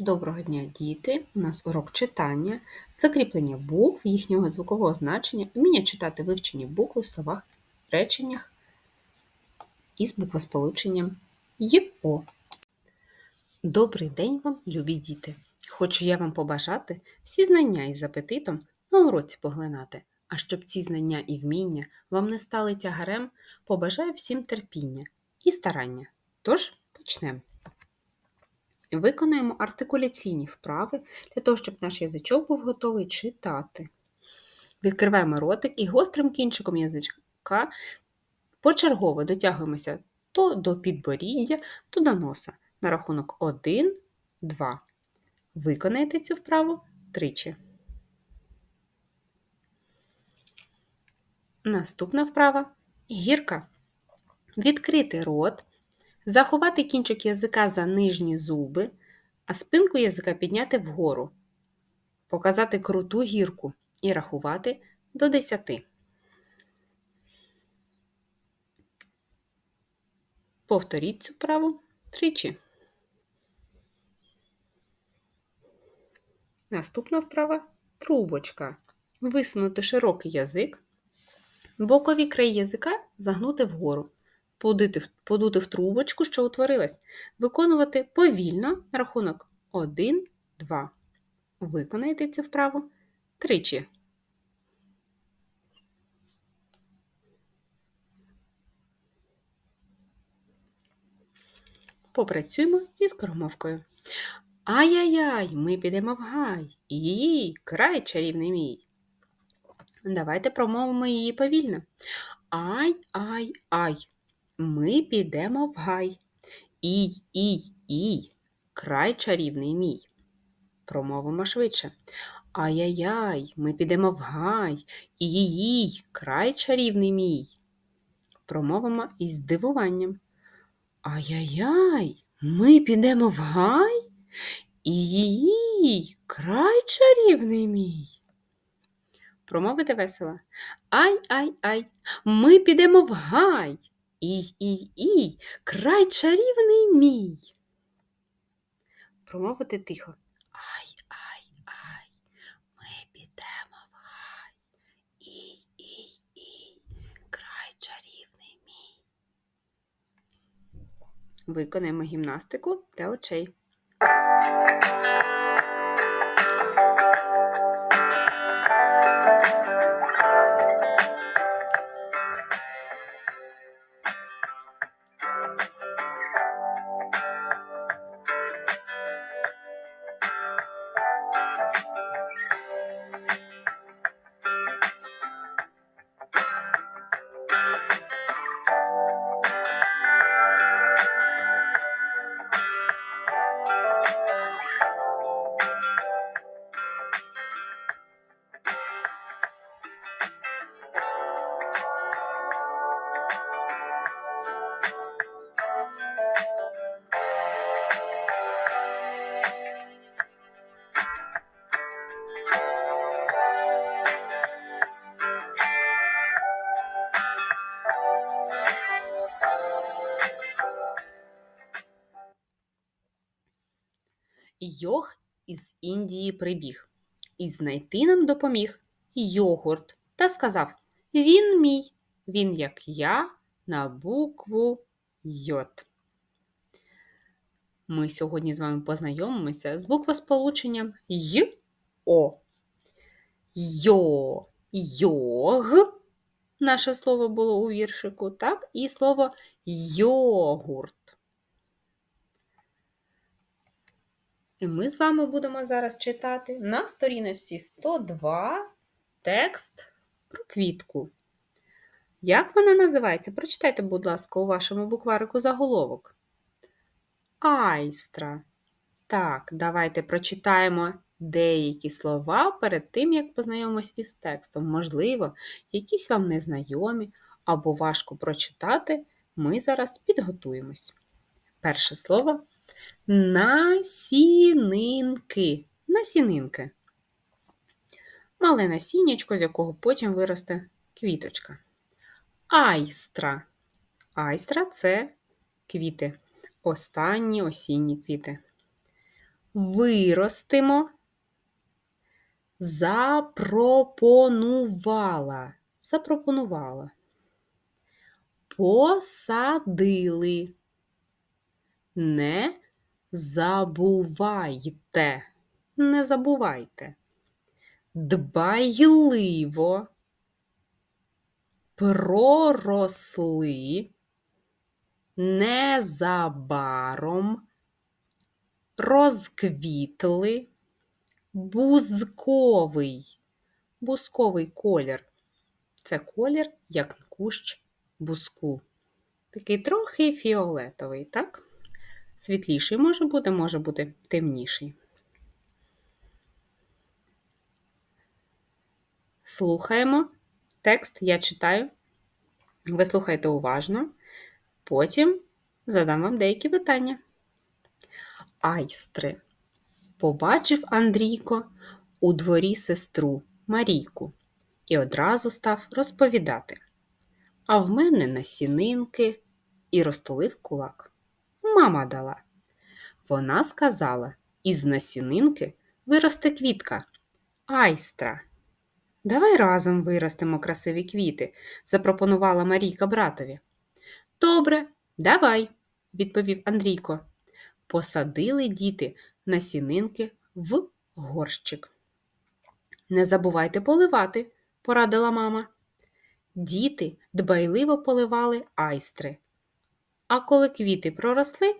Доброго дня, діти! У нас урок читання, закріплення букв, їхнього звукового значення, вміння читати вивчені букви в словах, реченнях із буквосполученням ЙО. Добрий день вам, любі діти! Хочу я вам побажати всі знання із апетитом на уроці поглинати. А щоб ці знання і вміння вам не стали тягарем, побажаю всім терпіння і старання. Тож почнемо. Виконаємо артикуляційні вправи для того, щоб наш язичок був готовий читати. Відкриваємо ротик і гострим кінчиком язичка почергово дотягуємося то до підборіддя, то до носа. На рахунок 1, 2. Виконайте цю вправу тричі. Наступна вправа гірка. Відкрити рот Заховати кінчик язика за нижні зуби, а спинку язика підняти вгору, показати круту гірку і рахувати до 10. Повторіть цю праву тричі. Наступна вправа трубочка. Висунути широкий язик, бокові краї язика загнути вгору подути, подути в трубочку, що утворилась, виконувати повільно рахунок 1, 2. Виконайте цю вправу тричі. Попрацюємо із скоромовкою. Ай-яй-яй, ми підемо в гай. Її, край чарівний мій. Давайте промовимо її повільно. Ай-ай-ай. Ми підемо в гай. Ій, ій, ій, край чарівний мій. Промовимо швидше. Ай-яй-яй, ми підемо в гай. Ій, край чарівний мій. Промовимо із здивуванням. Ай-яй-яй, ми підемо в гай. Ій, край чарівний мій. Промовити весело. Ай-ай-ай, ми підемо в гай. Ій, ій, ій, край чарівний мій. Промовити тихо. Ай, ай, ай, ми підемо в гай. Ій, ій, ій, край чарівний мій. Виконаємо гімнастику для очей. Йог із Індії прибіг і знайти нам допоміг йогурт та сказав Він мій, він, як я, на букву Йот. Ми сьогодні з вами познайомимося з буквосполученням Й О. Йо, йог. Наше слово було у віршику, так? І слово йогурт. І ми з вами будемо зараз читати на сторіночці 102 текст про квітку. Як вона називається? Прочитайте, будь ласка, у вашому букварику заголовок. Айстра. Так, давайте прочитаємо деякі слова перед тим, як познайомимось із текстом. Можливо, якісь вам незнайомі або важко прочитати, ми зараз підготуємось. Перше слово насінинки. Насінинки. Мале насіннячко, з якого потім виросте квіточка. Айстра. Айстра це квіти. Останні осінні квіти. виростимо. Запропонувала. Запропонувала. Посадили. Не забувайте. Не забувайте. Дбайливо. Проросли. Незабаром. Розквітли. Бузковий. Бузковий колір. Це колір, як кущ бузку. Такий трохи фіолетовий, так? Світліший може бути, може бути темніший. Слухаємо текст, я читаю. Ви слухайте уважно. Потім задам вам деякі питання. Айстри. Побачив Андрійко у дворі сестру Марійку і одразу став розповідати. А в мене насінинки і розтулив кулак. Мама дала. Вона сказала, із насінинки виросте квітка. Айстра. Давай разом виростемо красиві квіти, запропонувала Марійка братові. Добре, давай, відповів Андрійко. Посадили діти насінинки в горщик. Не забувайте поливати, порадила мама. Діти дбайливо поливали айстри. А коли квіти проросли,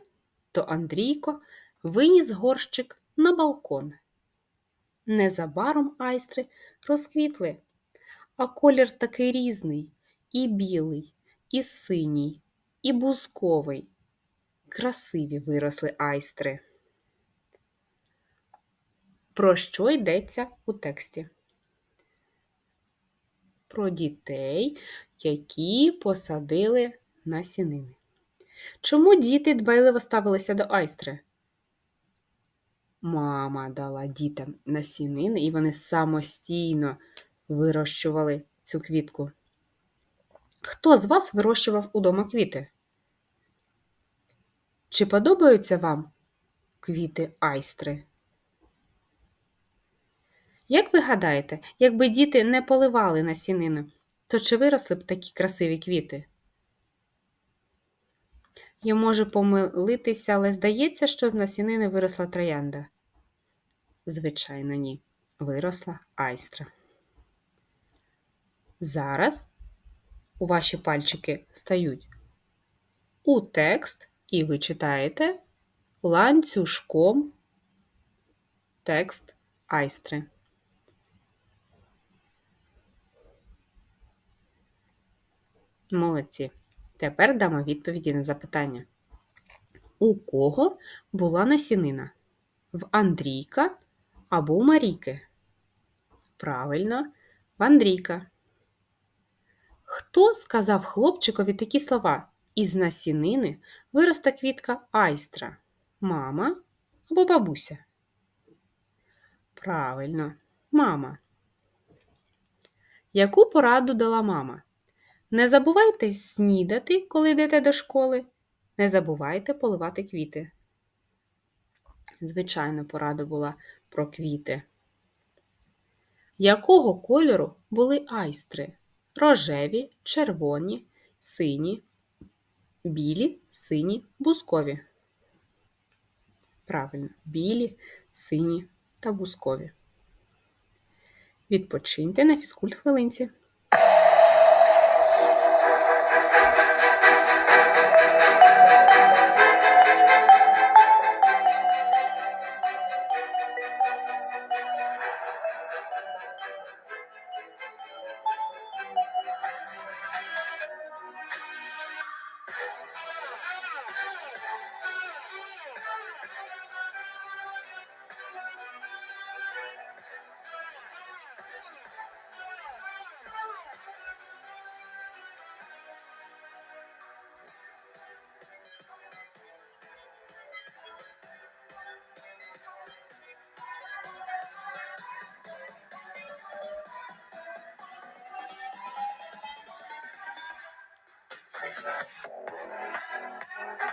то Андрійко виніс горщик на балкон. Незабаром айстри розквітли, а колір такий різний і білий, і синій, і бузковий. Красиві виросли айстри. Про що йдеться у тексті? Про дітей, які посадили насінини. Чому діти дбайливо ставилися до айстри? Мама дала дітям насінини, і вони самостійно вирощували цю квітку. Хто з вас вирощував удома квіти? Чи подобаються вам квіти айстри? Як ви гадаєте, якби діти не поливали насінину, то чи виросли б такі красиві квіти? Я можу помилитися, але здається, що з насінини виросла троянда. Звичайно, ні. Виросла айстра. Зараз у ваші пальчики стають у текст, і ви читаєте ланцюжком текст айстри. Молодці. Тепер дамо відповіді на запитання. У кого була насінина? В Андрійка або у Марійки? Правильно, в Андрійка. Хто сказав хлопчикові такі слова? Із насінини виросте квітка айстра? Мама або бабуся? Правильно, мама. Яку пораду дала мама? Не забувайте снідати, коли йдете до школи. Не забувайте поливати квіти. Звичайно, порада була про квіти. Якого кольору були айстри? Рожеві, червоні, сині, білі, сині, бускові. Правильно, білі, сині та бускові. Відпочиньте на фізкульт хвилинці. Thank you.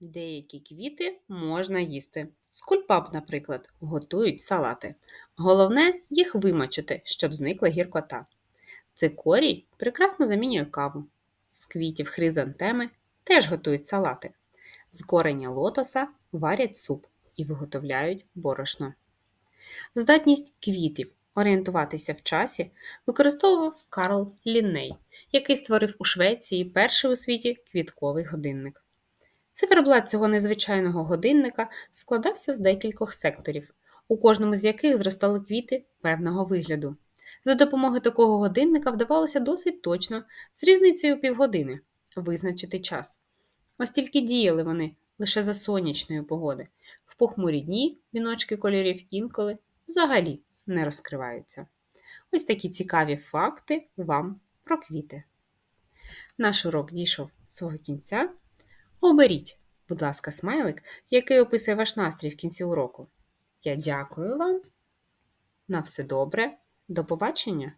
Деякі квіти можна їсти. З кульбаб, наприклад, готують салати. Головне їх вимочити, щоб зникла гіркота. Цикорій прекрасно замінює каву. З квітів хризантеми теж готують салати. З кореня лотоса варять суп і виготовляють борошно. Здатність квітів орієнтуватися в часі використовував Карл Лінней, який створив у Швеції перший у світі квітковий годинник. Циферблат цього незвичайного годинника складався з декількох секторів, у кожному з яких зростали квіти певного вигляду. За допомогою такого годинника вдавалося досить точно, з різницею півгодини, визначити час. Ось тільки діяли вони лише за сонячної погоди. В похмурі дні віночки кольорів інколи взагалі не розкриваються. Ось такі цікаві факти вам про квіти. Наш урок дійшов свого кінця. Оберіть, будь ласка, смайлик, який описує ваш настрій в кінці уроку. Я дякую вам. На все добре. До побачення!